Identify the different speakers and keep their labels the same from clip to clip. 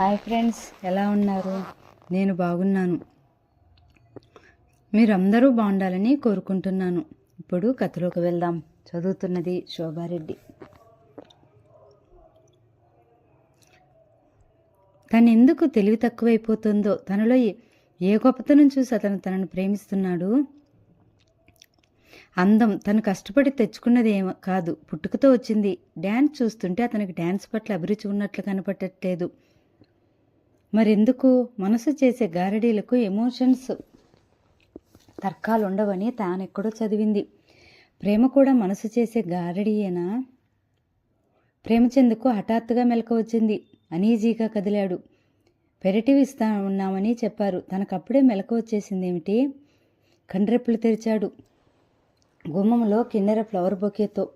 Speaker 1: Hi friends ఎలా ఉన్నారు? నేను బాగున్నాను. మీరందరూ బాగుండాలని కోరుకుంటున్నాను. ఇప్పుడు కథలోకి వెళ్దాం. చదువుతున్నది శోభారెడ్డి. తను ఎందుకు తెలివి తక్కువైపోతుందో తనలో ఏ- ఏ గొప్పతనం చూసి అతను తనను ప్రేమిస్తున్నాడు? అందం తను కష్టపడి తెచ్చుకున్నది ఏమో కాదు పుట్టుకతో వచ్చింది. డ్యాన్స్ చూస్తుంటే అతనికి డ్యాన్స్ పట్ల అభిరుచి ఉన్నట్లు కనపడట్లేదు. మరెందుకు? మనసు చేసే గారడీలకు ఎమోషన్స్ తర్కాలు ఉండవని తానెక్కడో చదివింది. ప్రేమ కూడా మనసు చేసే గారడీయేనా? ప్రేమచందుకు హఠాత్తుగా మెలక వచ్చింది. అనీజీగా కదిలాడు. పెరటివిస్తా ఉన్నామని చెప్పారు. తనకప్పుడే మెలక వచ్చేసిందేమిటి? కండ్రెప్పులు తెరిచాడు. గుమ్మంలో కిన్నెర ఫ్లవర్ బొకేతో.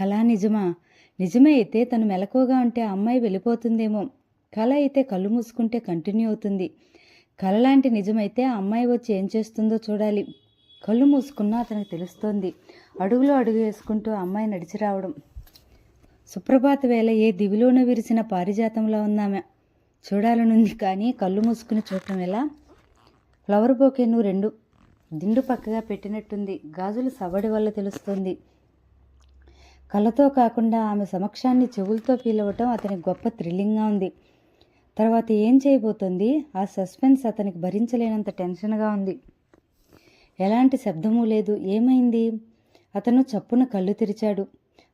Speaker 1: కళా నిజమా? నిజమే అయితే తను మెలకువగా ఉంటే అమ్మాయి వెళ్ళిపోతుందేమో. కళ అయితే కళ్ళు మూసుకుంటే కంటిన్యూ అవుతుంది. కళ లాంటి నిజమైతే ఆ అమ్మాయి వచ్చి ఏం చేస్తుందో చూడాలి. కళ్ళు మూసుకున్నా అతనికి తెలుస్తోంది. అడుగులో అడుగు వేసుకుంటూ అమ్మాయి నడిచి రావడం. సుప్రభాత వేళ ఏ దివిలోన విరిసిన పారిజాతంలో ఉందామె. చూడాలనుంది కానీ కళ్ళు మూసుకుని చూడటం ఎలా? ఫ్లవర్ బొకేను రెండు. దిండు పక్కగా పెట్టినట్టుంది. గాజులు సవడి వల్ల తెలుస్తుంది. కళ్ళతో కాకుండా ఆమె సమక్షాన్ని చెవులతో పీలవటం అతనికి గొప్ప థ్రిల్లింగ్గా ఉంది. తర్వాత ఏం చేయబోతుంది? ఆ సస్పెన్స్ అతనికి భరించలేనంత టెన్షన్గా ఉంది. ఎలాంటి శబ్దమూ లేదు. ఏమైంది? అతను చప్పున కళ్ళు తెరిచాడు.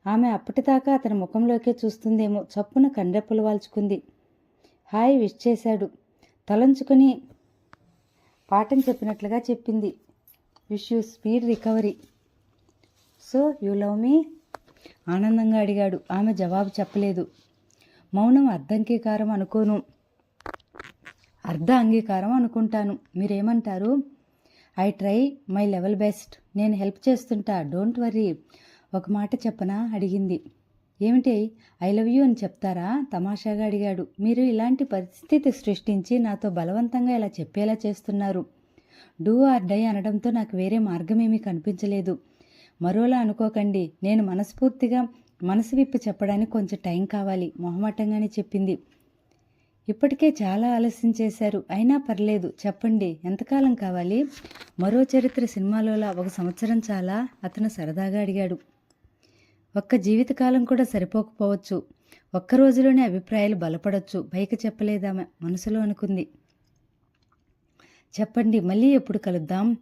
Speaker 1: ఆమె అప్పటిదాకా అతని ముఖంలోకే చూస్తుందేమో. చప్పున కండెప్పులు వాల్చుకుంది. హాయ్ విష్ చేశాడు. తలంచుకొని పాఠం చెప్పినట్లుగా చెప్పింది. Wish you speed recovery. So you love me? ఆనందంగా అడిగాడు. ఆమె జవాబు చెప్పలేదు. మౌనం అర్ధంగీకారం అనుకోను. అర్ధ అంగీకారం అనుకుంటాను. మీరేమంటారు? I try my level best. నేను హెల్ప్ చేస్తుంటా. డోంట్ వర్రీ ఒక మాట చెప్పనా? అడిగింది. ఏమిటి? ఐ లవ్ యూ అని చెప్తారా? తమాషాగా అడిగాడు. మీరు ఇలాంటి పరిస్థితి సృష్టించి నాతో బలవంతంగా ఇలా చెప్పేలా చేస్తున్నారు. డూ ఆర్ డై అనడంతో నాకు వేరే మార్గమేమీ కనిపించలేదు. మరోలా అనుకోకండి. నేను మనస్ఫూర్తిగా మనసు విప్పి చెప్పడానికి కొంచెం టైం కావాలి. మొహమాటంగానే చెప్పింది. ఇప్పటికే చాలా ఆలస్యం చేశారు. అయినా పర్లేదు చెప్పండి. ఎంతకాలం కావాలి? మరో చరిత్ర సినిమాలోలా ఒక సంవత్సరం చాలా? అతను సరదాగా అడిగాడు. ఒక్క జీవితకాలం కూడా సరిపోకపోవచ్చు. ఒక్క రోజులోనే అభిప్రాయాలు బలపడొచ్చు. పైకి చెప్పలేదామె. మనసులో అనుకుంది. చెప్పండి మళ్ళీ ఎప్పుడు కలుద్దాం?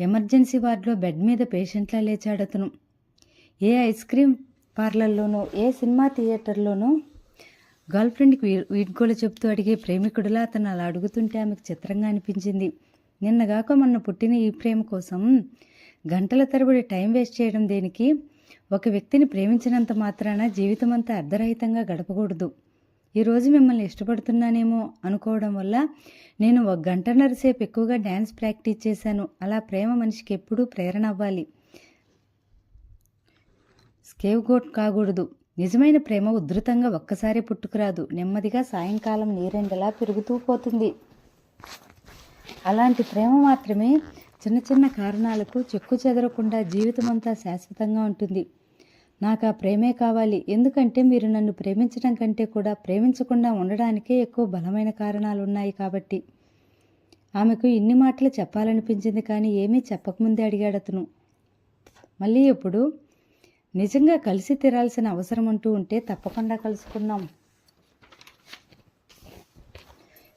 Speaker 1: ఎమర్జెన్సీ వార్డులో బెడ్ మీద పేషెంట్లా లేచాడు అతను ఏ ఐస్ క్రీమ్? పార్లర్లోనూ ఏ సినిమా థియేటర్లోనూ గర్ల్ ఫ్రెండ్కి వీ వీడ్కోలు చెప్తూ అడిగే ప్రేమికుడిలా అతను అలా అడుగుతుంటే ఆమెకు చిత్రంగా అనిపించింది. నిన్నగాక మొన్న పుట్టిన ఈ ప్రేమ కోసం గంటల తరబడి టైం వేస్ట్ చేయడం దేనికి? ఒక వ్యక్తిని ప్రేమించినంత మాత్రాన జీవితం అంతా అర్ధరహితంగా గడపకూడదు. ఈరోజు మిమ్మల్ని ఇష్టపడుతున్నానేమో అనుకోవడం వల్ల నేను ఒక గంటన్నర సేపు ఎక్కువగా డ్యాన్స్ ప్రాక్టీస్ చేశాను. అలా ప్రేమ మనిషికి ఎప్పుడూ ప్రేరణ అవ్వాలి. స్కేవ్గోట్ కాకూడదు. నిజమైన ప్రేమ ఉధృతంగా ఒక్కసారి పుట్టుకురాదు. నెమ్మదిగా సాయంకాలం నీరెండలా పెరుగుతూ పోతుంది. అలాంటి ప్రేమ మాత్రమే చిన్న చిన్న కారణాలకు చెక్కు చెదరకుండా జీవితమంతా శాశ్వతంగా ఉంటుంది. నాకు ఆ ప్రేమే కావాలి. ఎందుకంటే మీరు నన్ను ప్రేమించడం కంటే కూడా ప్రేమించకుండా ఉండడానికే ఎక్కువ బలమైన కారణాలు ఉన్నాయి కాబట్టి. ఆమెకు ఇన్ని మాటలు చెప్పాలనిపించింది కానీ ఏమీ చెప్పకముందే అడిగాడు అతను మళ్ళీ ఎప్పుడు? నిజంగా కలిసి తీరాల్సిన అవసరం అంటూ ఉంటే తప్పకుండా కలుసుకుందాం.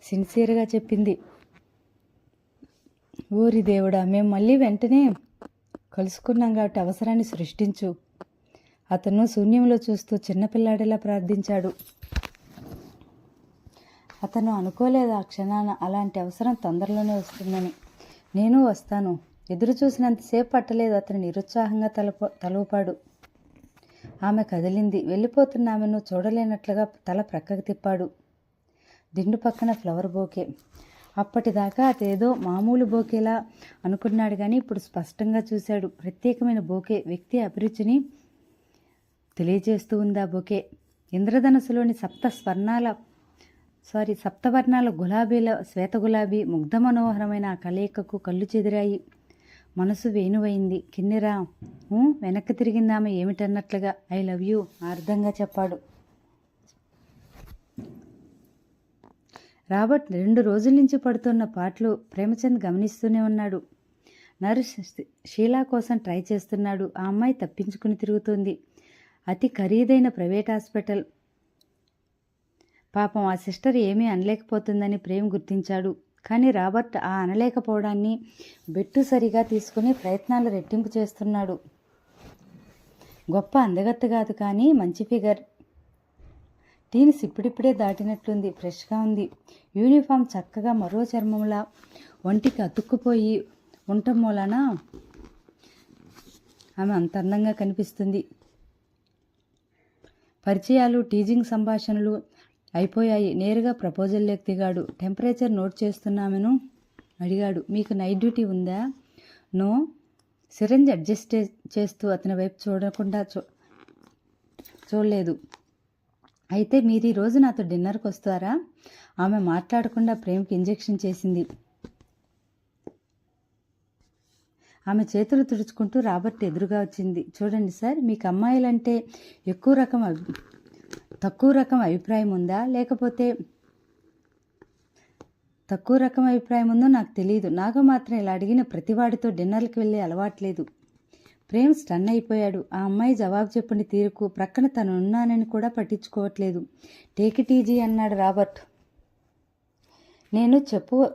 Speaker 1: సిన్సియర్గా చెప్పింది. ఓరి దేవుడా మేము మళ్ళీ వెంటనే కలుసుకున్నాం కాబట్టి అవసరాన్ని సృష్టించు. అతను శూన్యంలో చూస్తూ చిన్నపిల్లాడిలా ప్రార్థించాడు. అతను అనుకోలేదు ఆ క్షణాన అలాంటి అవసరం తొందరలోనే వస్తుందని. నేను వస్తాను. ఎదురు చూసినంతసేపు పట్టలేదు. అతను నిరుత్సాహంగా తలప తలూపాడు. ఆమె కదిలింది. వెళ్ళిపోతున్న ఆమెను చూడలేనట్లుగా తల ప్రక్కకు తిప్పాడు. దిండు పక్కన ఫ్లవర్ బోకే. అప్పటిదాకా అదేదో మామూలు బోకేలా అనుకున్నాడు కానీ ఇప్పుడు స్పష్టంగా చూశాడు. ప్రత్యేకమైన బోకే. వ్యక్తి అభిరుచిని తెలియజేస్తూ ఉంది ఆ బొకే? ఇంద్రధనస్సులోని సప్త స్వర్ణాల సారీ సప్తవర్ణాల గులాబీల శ్వేత గులాబీ ముగ్ధ మనోహరమైన ఆ కలయికకు కళ్ళు చెదిరాయి. మనసు వేణువైంది. కిన్నెరా వెనక్కి తిరిగిందామె ఏమిటన్నట్లుగా ఐ లవ్ యూ అర్థంగా చెప్పాడు. రాబర్ట్ రెండు రోజుల నుంచి పడుతున్న పాటలు ప్రేమచంద్ గమనిస్తూనే ఉన్నాడు. నర్స్ షీలా కోసం ట్రై చేస్తున్నాడు. ఆ అమ్మాయి తప్పించుకుని తిరుగుతుంది. అతి ఖరీదైన ప్రైవేట్ హాస్పిటల్. పాపం ఆ సిస్టర్ ఏమీ అనలేకపోతుందని ప్రేమ్ గుర్తించాడు. కానీ రాబర్ట్ ఆ అనలేకపోవడాన్ని బెట్టు సరిగా తీసుకుని ప్రయత్నాలు రెట్టింపు చేస్తున్నాడు. గొప్ప అందగత్తు కాదు కానీ మంచి ఫిగర్. టీన్స్ ఇప్పుడిప్పుడే దాటినట్లుంది ఫ్రెష్గా ఉంది. యూనిఫామ్ చక్కగా మరో చర్మంలా ఒంటికి అతుక్కుపోయి ఉండటం మూలన ఆమె అంత అందంగా కనిపిస్తుంది. పరిచయాలు టీజింగ్ సంభాషణలు అయిపోయాయి. నేరుగా ప్రపోజల్లోకి దిగాడు టెంపరేచర్ నోట్ చేస్తున్నామెను? అడిగాడు. మీకు నైట్ డ్యూటీ ఉందా? నో. సిరంజ్ అడ్జస్ట్ చేస్తూ అతని వైపు చూడకుండా చూ చూడలేదు. అయితే మీరు ఈ రోజు నాతో డిన్నర్కి వస్తారా? ఆమె మాట్లాడకుండా ప్రేమకి ఇంజెక్షన్ చేసింది. ఆమె చేతులు తుడుచుకుంటూ రాబర్ట్ ఎదురుగా వచ్చింది. చూడండి సార్ మీకు అమ్మాయిలంటే ఎక్కువ రకం అభి తక్కువ రకం అభిప్రాయం ఉందా? లేకపోతే తక్కువ రకం అభిప్రాయం ఉందో నాకు తెలియదు నాకు మాత్రం ఇలా అడిగిన ప్రతివాడితో డిన్నర్కి వెళ్ళే అలవాట్లేదు ప్రేమ్ స్టన్ అయిపోయాడు. ఆ అమ్మాయి జవాబు చెప్పని తీరుకు ప్రక్కన తను ఉన్నానని కూడా పట్టించుకోవట్లేదు. టేక్ అన్నాడు రాబర్ట్. నేను చెప్పు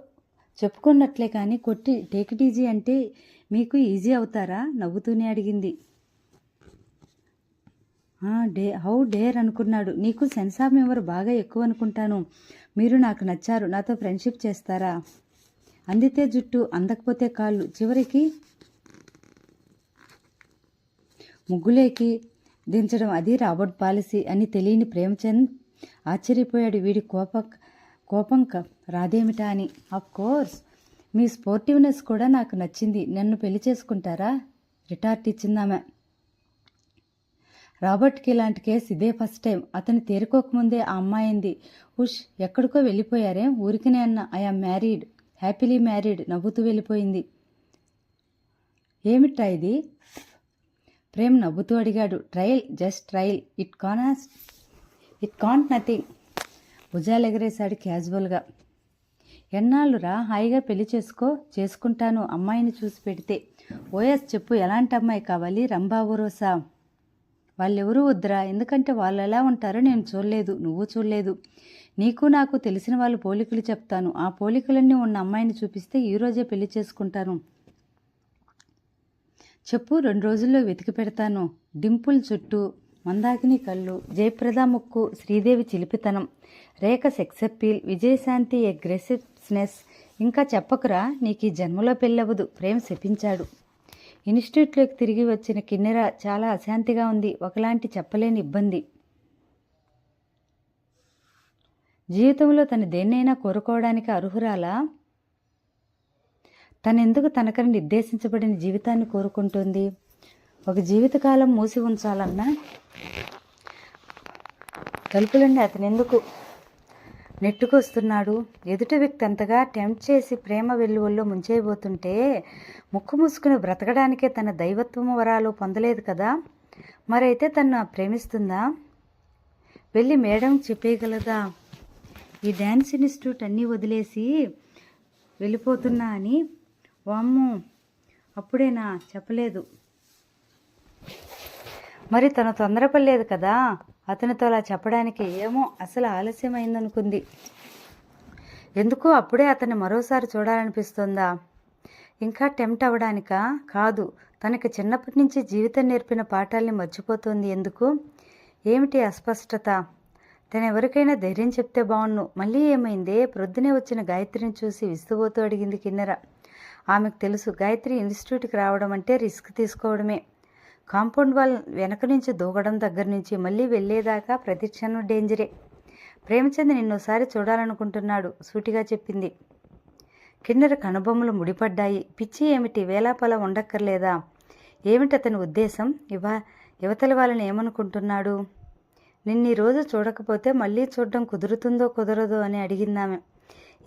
Speaker 1: చెప్పుకున్నట్లే కానీ కొట్టి టేక్ అంటే మీకు ఈజీ అవుతారా? నవ్వుతూనే అడిగింది. డే హౌ డేర్ అనుకున్నాడు. నీకు సెన్స్ ఆఫ్ మెమర్ బాగా ఎక్కువ అనుకుంటాను. మీరు నాకు నచ్చారు. నాతో ఫ్రెండ్షిప్ చేస్తారా? అందితే జుట్టు అందకపోతే కాళ్ళు. చివరికి ముగ్గులేకి దించడం అది రాబర్ట్ పాలసీ అని తెలియని ప్రేమచంద్ ఆశ్చర్యపోయాడు. వీడి కోప కోపం రాదేమిటా అని. ఆఫ్ కోర్స్ మీ స్పోర్టివ్నెస్ కూడా నాకు నచ్చింది. నన్ను పెళ్ళి చేసుకుంటారా? రిటార్ట్ ఇచ్చిందామె. రాబర్ట్కి ఇలాంటి కేసు ఇదే ఫస్ట్ టైం. అతను తేరుకోకముందే ఆ అమ్మాయింది. ఉష్ ఎక్కడికో వెళ్ళిపోయారే? ఊరికనే అన్న. I am married. Happily married. నవ్వుతూ వెళ్ళిపోయింది. ఏమిట్రా ఇది? ప్రేమ్ నవ్వుతూ అడిగాడు. Trial? Just trial. It counts it can't nothing. భుజాలు ఎగరేశాడు క్యాజువల్గా. ఎన్నాళ్ళురా? హాయిగా పెళ్ళి చేసుకో చేసుకుంటాను అమ్మాయిని చూసి పెడితే. ఓఎస్ చెప్పు. ఎలాంటి అమ్మాయి కావాలి? రంభా ఊరోసా వాళ్ళెవరూ వద్దురా ఎందుకంటే వాళ్ళు ఎలా ఉంటారో నేను చూడలేదు నువ్వు చూడలేదు. నీకు నాకు తెలిసిన వాళ్ళు పోలికలు చెప్తాను. ఆ పోలికలన్నీ ఉన్న అమ్మాయిని చూపిస్తే ఈరోజే పెళ్ళి చేసుకుంటాను. చెప్పు రెండు రోజుల్లో వెతికి పెడతాను. డింపుల్ చుట్టూ మందాకిని కళ్ళు జయప్రద ముక్కు శ్రీదేవి చిలిపితనం రేఖ సెక్స్ అప్పీల్ విజయశాంతి అగ్రెసివ్నెస్ ఇంకా చెప్పకురా నీకు ఈ జన్మలో పెళ్ళవదు ప్రేమ్ శపించాడు. ఇన్స్టిట్యూట్లోకి తిరిగి వచ్చిన కిన్నెర చాలా అశాంతిగా ఉంది. ఒకలాంటి చెప్పలేని ఇబ్బంది. జీవితంలో తను దేన్నైనా కోరుకోవడానికి అర్హురాలా? తనెందుకు తనకని నిర్దేశించబడిన జీవితాన్ని కోరుకుంటుంది? ఒక జీవితకాలం మూసి ఉంచాలన్నా తలుపులండి అతనెందుకు? నెట్టుకొస్తున్నాడు. ఎదుట వ్యక్తి అంతగా టెంప్ట్ చేసి ప్రేమ వెల్లువల్లో ముంచేయబోతుంటే ముక్కు మూసుకుని బ్రతకడానికే తన దైవత్వం వరాలు పొందలేదు కదా. మరైతే తను ప్రేమిస్తుందా? వెళ్ళి మేడం చెప్పేయగలదా? ఈ డ్యాన్స్ ఇన్స్టిట్యూట్ అన్నీ వదిలేసి వెళ్ళిపోతున్నా అని? వామ్ము అప్పుడేనా? చెప్పలేదు. మరి తను తొందరపడలేదు కదా? అతనితో అలా చెప్పడానికి ఏమో అసలు ఆలస్యమైందనుకుంది. ఎందుకు అప్పుడే అతన్ని మరోసారి చూడాలనిపిస్తుందా? ఇంకా టెంప్ట్ అవ్వడానికా? కాదు తనకి చిన్నప్పటి నుంచి జీవితం నేర్పిన పాఠాల్ని మర్చిపోతుంది ఎందుకు? ఏమిటి అస్పష్టత? తను ఎవరికైనా ధైర్యం చెప్తే బాగున్ను మళ్ళీ ఏమైందే? ప్రొద్దునే వచ్చిన గాయత్రిని చూసి విస్తుపోతూ అడిగింది కిన్నెర. ఆమెకు తెలుసు గాయత్రి ఇన్స్టిట్యూట్కి రావడం అంటే రిస్క్ తీసుకోవడమే. కాంపౌండ్ వాల్ వెనక నుంచి దూకడం దగ్గర నుంచి మళ్ళీ వెళ్ళేదాకా ప్రతి క్షణం డేంజరే. ప్రేమచంద్ నిన్నోసారి చూడాలనుకుంటున్నాడు సూటిగా చెప్పింది. కిన్నెర కనుబొమ్మలు ముడిపడ్డాయి. పిచ్చి ఏమిటి? వేలాపల ఉండక్కర్లేదా? ఏమిటి అతని ఉద్దేశం? ఇవా యువతల వాళ్ళని ఏమనుకుంటున్నాడు? నిన్న రోజు చూడకపోతే మళ్ళీ చూడడం కుదురుతుందో కుదరదో అని అడిగిందామె.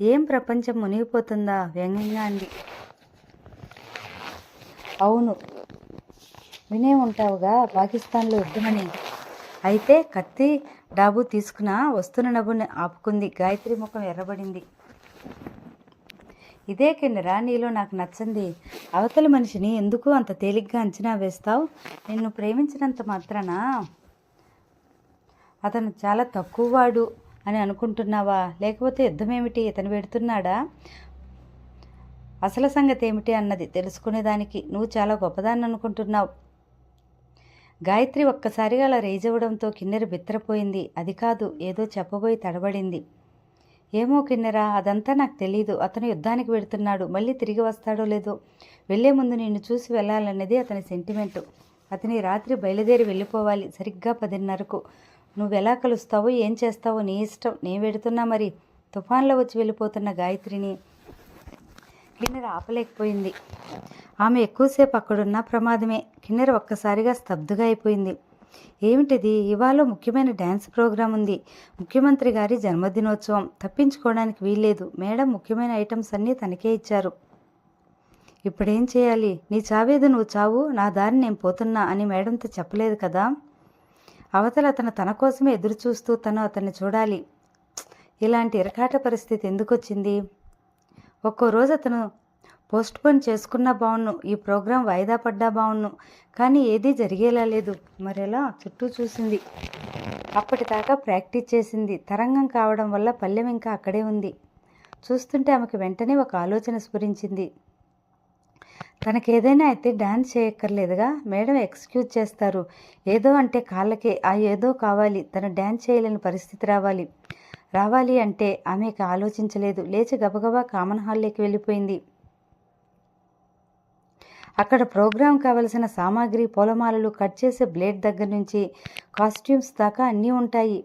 Speaker 1: ఏం ప్రపంచం మునిగిపోతుందా? వ్యంగ్యంగా అంది. అవును వినే ఉంటావుగా పాకిస్తాన్లో యుద్ధమని. అయితే కత్తి డాబు తీసుకున్న వస్తున్న నవ్వుని ఆపుకుంది. గాయత్రి ముఖం ఎర్రబడింది. ఇదే కిందరా నీలో నాకు నచ్చంది. అవతలి మనిషిని ఎందుకు అంత తేలిగ్గా అంచనా వేస్తావు? నిన్ను ప్రేమించినంత మాత్రాన? అతను చాలా తక్కువవాడు అని అనుకుంటున్నావా? లేకపోతే యుద్ధం ఏమిటి ఇతను పెడుతున్నాడా? అసలు సంగతి ఏమిటి అన్నది తెలుసుకునేదానికి నువ్వు చాలా గొప్పదాన్ని అనుకుంటున్నావు. గాయత్రి ఒక్కసారిగా అలా రేజవడంతో కిన్నెర బిత్తరపోయింది. అది కాదు ఏదో చెప్పబోయి తడబడింది. ఏమో కిన్నెరా అదంతా నాకు తెలీదు. అతను యుద్ధానికి వెడుతున్నాడు మళ్ళీ తిరిగి వస్తాడో లేదో? వెళ్ళే ముందు నిన్ను చూసి వెళ్ళాలన్నది అతని సెంటిమెంటు. అతని రాత్రి బయలుదేరి వెళ్ళిపోవాలి. సరిగ్గా పదిన్నరకు. నువ్వు ఎలా కలుస్తావో ఏం చేస్తావో నీ ఇష్టం. నేను వెడుతున్నా మరి. తుఫాన్లో వచ్చి వెళ్ళిపోతున్న గాయత్రిని కిన్నెర ఆపలేకపోయింది. ఆమె ఎక్కువసేపు అక్కడున్న ప్రమాదమే. కిన్నెర ఒక్కసారిగా స్తబ్దుగా అయిపోయింది. ఏమిటిది? ఇవాళ ముఖ్యమైన డ్యాన్స్ ప్రోగ్రాం ఉంది. ముఖ్యమంత్రి గారి జన్మదినోత్సవం. తప్పించుకోవడానికి వీల్లేదు. మేడం ముఖ్యమైన ఐటమ్స్ అన్నీ తనకే ఇచ్చారు. ఇప్పుడేం చేయాలి? నీ చావేది నువ్వు చావు. నా దారి నేను పోతున్నా అని మేడంతో చెప్పలేదు కదా? అవతల అతను తన కోసమే ఎదురు చూస్తూ తను అతన్ని చూడాలి. ఇలాంటి ఇరకాట పరిస్థితి ఎందుకు వచ్చింది ఒక్కో రోజు అతను పోస్ట్ పోన్ చేసుకున్నా బాగున్ను ఈ ప్రోగ్రాం వాయిదా పడ్డా బాగున్ను కానీ ఏదీ జరిగేలా లేదు. మరెలా? చుట్టూ చూసింది. అప్పటిదాకా ప్రాక్టీస్ చేసింది. తరంగం కావడం వల్ల పల్లెం ఇంకా అక్కడే ఉంది. చూస్తుంటే ఆమెకు వెంటనే ఒక ఆలోచన స్ఫురించింది. తనకేదైనా అయితే డాన్స్ చేయక్కర్లేదుగా? మేడం ఎక్స్క్యూజ్ చేస్తారు. ఏదో అంటే కాళ్ళకే. ఆ ఏదో కావాలి. తను డ్యాన్స్ చేయలేని పరిస్థితి రావాలి. రావాలి అంటే ఆమెకు ఆలోచించలేదు. లేచి గబగబా కామన్ హాల్లోకి వెళ్ళిపోయింది. అక్కడ ప్రోగ్రాం కావలసిన సామాగ్రి పూలమాలలు కట్ చేసే బ్లేడ్ దగ్గర నుంచి కాస్ట్యూమ్స్ దాకా అన్నీ ఉంటాయి.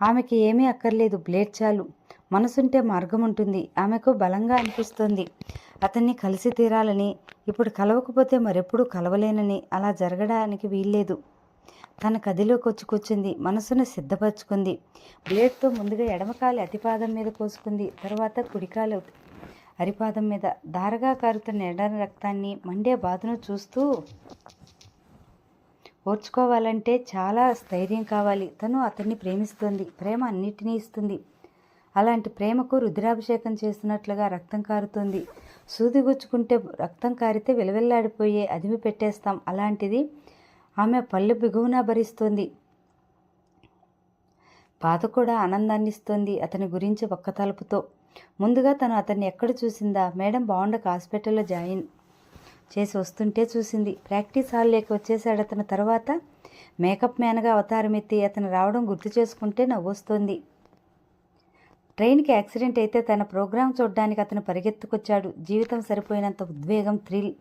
Speaker 1: ఆమెకి ఏమీ అక్కర్లేదు. బ్లేడ్ చాలు. మనసుంటే మార్గం ఉంటుంది. ఆమెకు బలంగా అనిపిస్తుంది. అతన్ని కలిసి తీరాలని ఇప్పుడు కలవకపోతే మరెప్పుడు కలవలేనని అలా జరగడానికి వీల్లేదు. తన గదిలోకి వచ్చి కూర్చుంది. మనసును సిద్ధపరచుకుంది. బ్లేడ్తో ముందుగా ఎడమకాలి అతిపాదం మీద కోసుకుంది తర్వాత కుడికాలు అరిపాదం మీద. దారగా కారుతున్న ఎడని రక్తాన్ని మండే బాధను చూస్తూ ఓర్చుకోవాలంటే చాలా స్థైర్యం కావాలి. తను అతన్ని ప్రేమిస్తుంది. ప్రేమ అన్నిటినీ ఇస్తుంది. అలాంటి ప్రేమకు రుద్రాభిషేకం చేస్తున్నట్లుగా రక్తం కారుతుంది. సూది గుచ్చుకుంటే రక్తం కారితే విలవిల్లాడిపోయే అదిమి పెట్టేస్తాం. అలాంటిది ఆమె పళ్ళు బిగువున భరిస్తుంది. బాధ కూడా ఆనందాన్నిస్తోంది అతని గురించి ఒక్క తలుపుతో. ముందుగా తను అతన్ని ఎక్కడ చూసిందా? మేడం బాగుండక హాస్పిటల్లో జాయిన్ చేసి వస్తుంటే చూసింది. ప్రాక్టీస్ హాల్లోకి వచ్చేసాడు అతను తర్వాత. మేకప్ మ్యాన్గా అవతారం ఎత్తి అతను రావడం గుర్తు చేసుకుంటే నవ్వొస్తుంది. ట్రైన్కి యాక్సిడెంట్ అయితే తన ప్రోగ్రాం చూడడానికి అతను పరిగెత్తుకొచ్చాడు. జీవితం సరిపోయినంత ఉద్వేగం థ్రిల్